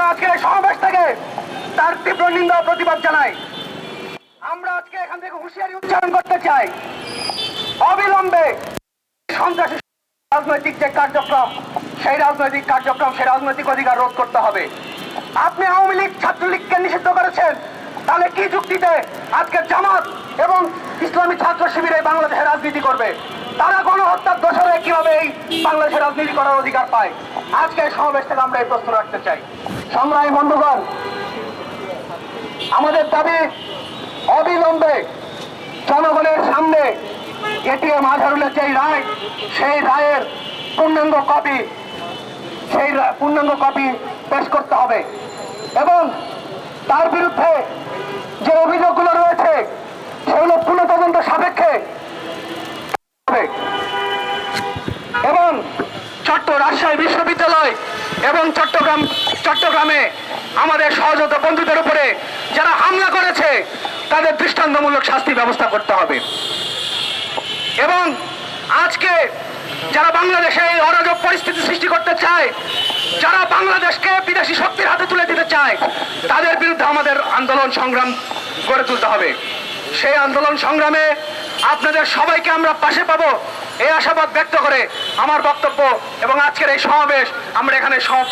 আমরা আজকে সমাবেশ থেকে তার তীব্র নিন্দা প্রতিবাদ জানাই। আমরা আজকে এখান থেকে হুঁশিয়ারি উচ্চারণ করতে চাই। অবিলম্বে সন্ত্রাসী রাজনৈতিক যে কার্যক্রম, সেই রাজনৈতিক কার্যক্রম, সেই রাজনৈতিক অধিকার রোধ করতে হবে। আপনি আওয়ামী লীগ ছাত্রলীগকে নিষিদ্ধ করেছেন, তাহলে কি যুক্তিতে আজকে জামাত এবং ইসলামী ছাত্র শিবিরে বাংলাদেশে রাজনীতি করবে? তারা গণহত্যার দোষরে কীভাবে এই বাংলাদেশে রাজনীতি করার অধিকার পায়? আজকে সমাবেশ থেকে আমরা এই প্রশ্ন রাখতে চাই। সংগ্রামী বন্ধুগণ, আমাদের দাবি অবিলম্বে জনগণের সামনে এটিএম আজহারুলের যে রায়, সেই রায়ের পূর্ণাঙ্গ কপি, সেই পূর্ণাঙ্গ কপি পেশ করতে হবে এবং তার বিরুদ্ধে যে অভিযোগগুলো রয়েছে, সেগুলো পুনঃ তদন্ত সাপেক্ষে। এবং চট্ট রাজশাহী বিশ্ববিদ্যালয় এবং চট্টগ্রাম চট্টগ্রামে আমাদের সহযোগিতা বন্ধুদের উপরে যারা হামলা করেছে, তাদের দৃষ্টান্তমূলক শাস্তি ব্যবস্থা করতে হবে। এবং আজকে যারা বাংলাদেশে এই অরাজক পরিস্থিতি সৃষ্টি করতে চায়, যারা বাংলাদেশকে বিদেশি শক্তির হাতে তুলে দিতে চায়, তাদের বিরুদ্ধে আমাদের আন্দোলন সংগ্রাম গড়ে তুলতে হবে। সেই আন্দোলন সংগ্রামে আপনাদের সবাইকে আমরা পাশে পাবো, এই আশাবাদ ব্যক্ত করে আমার বক্তব্য এবং আজকের এই সমাবেশ আমরা এখানে সমাপ্ত